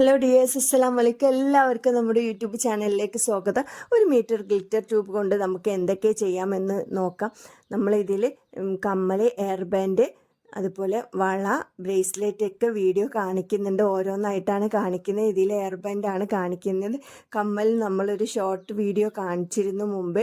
Hello dears അസ്സലാം വലൈക്കും എല്ലാവർക്കും നമ്മുടെ യൂട്യൂബ് ചാനലിലേക്ക് സ്വാഗതം. ഒരു മീറ്റർ ഗ്ലിറ്റർ ട്യൂബ് കൊണ്ട് നമുക്ക് എന്തൊക്കെ ചെയ്യാമെന്ന് നോക്കാം. നമ്മളിതിൽ കമ്മൽ എയർ ബാൻഡ് അതുപോലെ വള ബ്രേസ്ലെറ്റ് ഒക്കെ വീഡിയോ കാണിക്കുന്നുണ്ട്. ഓരോന്നായിട്ടാണ് കാണിക്കുന്നത്. ഇതിൽ എയർ ബാൻഡാണ് കാണിക്കുന്നത്. കമ്മൽ നമ്മളൊരു ഷോർട്ട് വീഡിയോ കാണിച്ചിരുന്നു മുമ്പ്.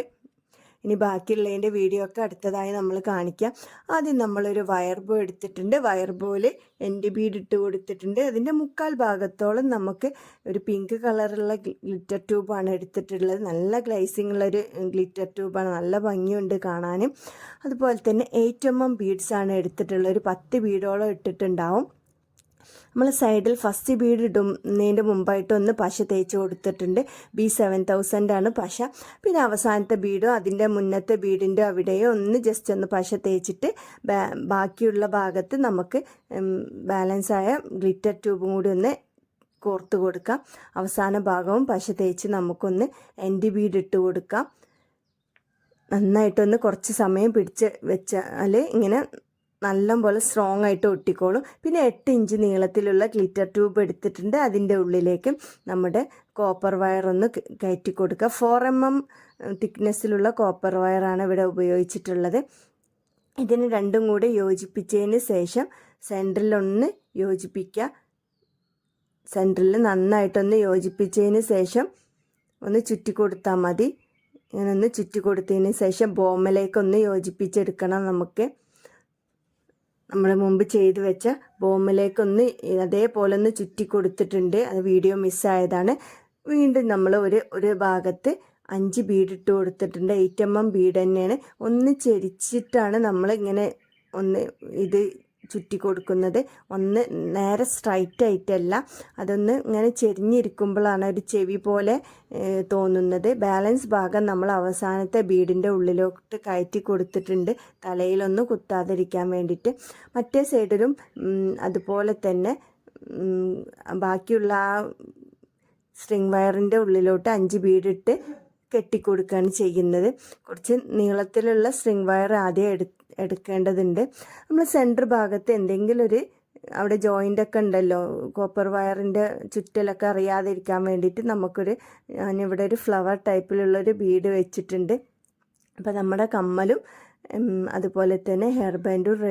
ഇനി ബാക്കിയുള്ളതിന്റെ വീഡിയോ ഒക്കെ അടുത്തതായി നമ്മൾ കാണിക്കാം. ആദ്യം നമ്മളൊരു വയർ ബോ എടുത്തിട്ടുണ്ട്. വയർ ബോയിൽ എന്റെ ബീഡ് ഇട്ട് കൊടുത്തിട്ടുണ്ട്. അതിന്റെ മുക്കാൽ ഭാഗത്തോളം നമുക്ക് ഒരു പിങ്ക് കളറുള്ള ഗ്ലിറ്റർ ട്യൂബാണ് എടുത്തിട്ടുള്ളത്. നല്ല ഗ്ലൈസിംഗ് ഉള്ളൊരു ഗ്ലിറ്റർ ട്യൂബാണ് നല്ല ഭംഗിയുണ്ട് കാണാനും അതുപോലെ തന്നെ എയ്റ്റ് ബീഡ്സാണ് എടുത്തിട്ടുള്ളത്. ഒരു പത്ത് ബീഡോളം ഇട്ടിട്ടുണ്ടാവും. നമ്മൾ സൈഡിൽ ഫസ്റ്റ് ബീഡ് ഇടുന്നതിന്റെ മുമ്പായിട്ട് ഒന്ന് പശ തേച്ച് കൊടുത്തിട്ടുണ്ട്. ബി സെവൻ തൗസൻഡ് ആണ് പശ. പിന്നെ അവസാനത്തെ ബീഡോ അതിന്റെ മുന്നത്തെ ബീഡിന്റെ അവിടെയോ ഒന്ന് ജസ്റ്റ് ഒന്ന് പശ തേച്ചിട്ട് ബാക്കിയുള്ള ഭാഗത്ത് നമുക്ക് ബാലൻസ് ആയ ഗ്ലിറ്റർ ട്യൂബും കൂടി ഒന്ന് കോർത്ത് കൊടുക്കാം. അവസാന ഭാഗവും പശ തേച്ച് നമുക്കൊന്ന് എന്റെ ബീഡ് ഇട്ട് കൊടുക്കാം. നന്നായിട്ടൊന്ന് കുറച്ച് സമയം പിടിച്ച് വെച്ചാൽ ഇങ്ങനെ നല്ലപോലെ സ്ട്രോങ് ആയിട്ട് ഒട്ടിക്കോളും. പിന്നെ എട്ട് ഇഞ്ച് നീളത്തിലുള്ള ഗ്ലിറ്റർ ട്യൂബ് എടുത്തിട്ടുണ്ട്. അതിന്റെ ഉള്ളിലേക്ക് നമ്മുടെ കോപ്പർ വയർ ഒന്ന് കയറ്റി കൊടുക്കുക. ഫോർ എം എം തിക്നെസ്സിലുള്ള കോപ്പർ വയറാണ് ഇവിടെ ഉപയോഗിച്ചിട്ടുള്ളത്. ഇതിന് രണ്ടും കൂടി യോജിപ്പിച്ചതിന് ശേഷം സെന്ററിലൊന്ന് യോജിപ്പിക്കുക. സെന്ററിൽ നന്നായിട്ടൊന്ന് യോജിപ്പിച്ചതിന് ശേഷം ഒന്ന് ചുറ്റി കൊടുത്താൽ മതി. ഇങ്ങനെ ഒന്ന് ചുറ്റി കൊടുത്തതിന് ശേഷം ബോമലേക്കൊന്ന് യോജിപ്പിച്ചെടുക്കണം നമുക്ക്. നമ്മൾ മുമ്പ് ചെയ്തു വെച്ച ബോമിലേക്കൊന്ന് അതേപോലെ ഒന്ന് ചുറ്റി കൊടുത്തിട്ടുണ്ട്. അത് വീഡിയോ മിസ്സായതാണ്. വീണ്ടും നമ്മൾ ഒരു ഒരു ഭാഗത്ത് അഞ്ച് ബീഡ് ഇട്ട് കൊടുത്തിട്ടുണ്ട്. എയ്റ്റ് ബീഡ് തന്നെയാണ്. ഒന്ന് ചെരിച്ചിട്ടാണ് നമ്മൾ ഇങ്ങനെ ഒന്ന് ഇത് ചുറ്റി കൊടുക്കുന്നത് ഒന്ന് നേരെ സ്ട്രൈറ്റ് ആയിട്ടല്ല. അതൊന്ന് ഇങ്ങനെ ചെരിഞ്ഞിരിക്കുമ്പോഴാണ് ഒരു ചെവി പോലെ തോന്നുന്നത്. ബാലൻസ് ഭാഗം നമ്മൾ അവസാനത്തെ ബീഡിന്റെ ഉള്ളിലോട്ട് കയറ്റി കൊടുത്തിട്ടുണ്ട്. തലയിലൊന്ന് കുത്താതിരിക്കാൻ വേണ്ടിയിട്ട്. മറ്റേ സൈഡിലും അതുപോലെ തന്നെ ബാക്കിയുള്ള ആ സ്ട്രിങ് വയറിന്റെ ഉള്ളിലോട്ട് അഞ്ച് ബീഡിട്ട് കെട്ടിക്കൊടുക്കുകയാണ് ചെയ്യുന്നത്. കുറച്ച് നീളത്തിലുള്ള സ്ട്രിങ് വയർ ആദ്യം എടു എടുക്കേണ്ടതുണ്ട്. നമ്മൾ സെന്റർ ഭാഗത്ത് എന്തെങ്കിലും ഒരു അവിടെ ജോയിന്റ് ഒക്കെ ഉണ്ടല്ലോ കോപ്പർ വയറിന്റെ ചുറ്റലൊക്കെ അറിയാതിരിക്കാൻ വേണ്ടിയിട്ട് നമുക്കൊരു ഞാനിവിടെ ഒരു ഫ്ലവർ ടൈപ്പിലുള്ളൊരു ബീഡ് വെച്ചിട്ടുണ്ട്. അപ്പോൾ നമ്മുടെ കമ്മലും അതുപോലെ തന്നെ ഹെയർ ബാൻഡും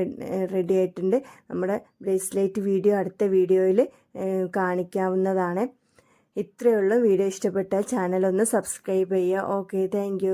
റെഡി ആയിട്ടുണ്ട്. നമ്മുടെ ബ്രേസ്ലെറ്റ് വീഡിയോ അടുത്ത വീഡിയോയിൽ കാണിക്കാവുന്നതാണ്. ഇത്രയേ ഉള്ളൂ വീഡിയോ ഇഷ്ടപ്പെട്ട ചാനൽ ഒന്ന് സബ്സ്ക്രൈബ് ചെയ്യുക. Okay thank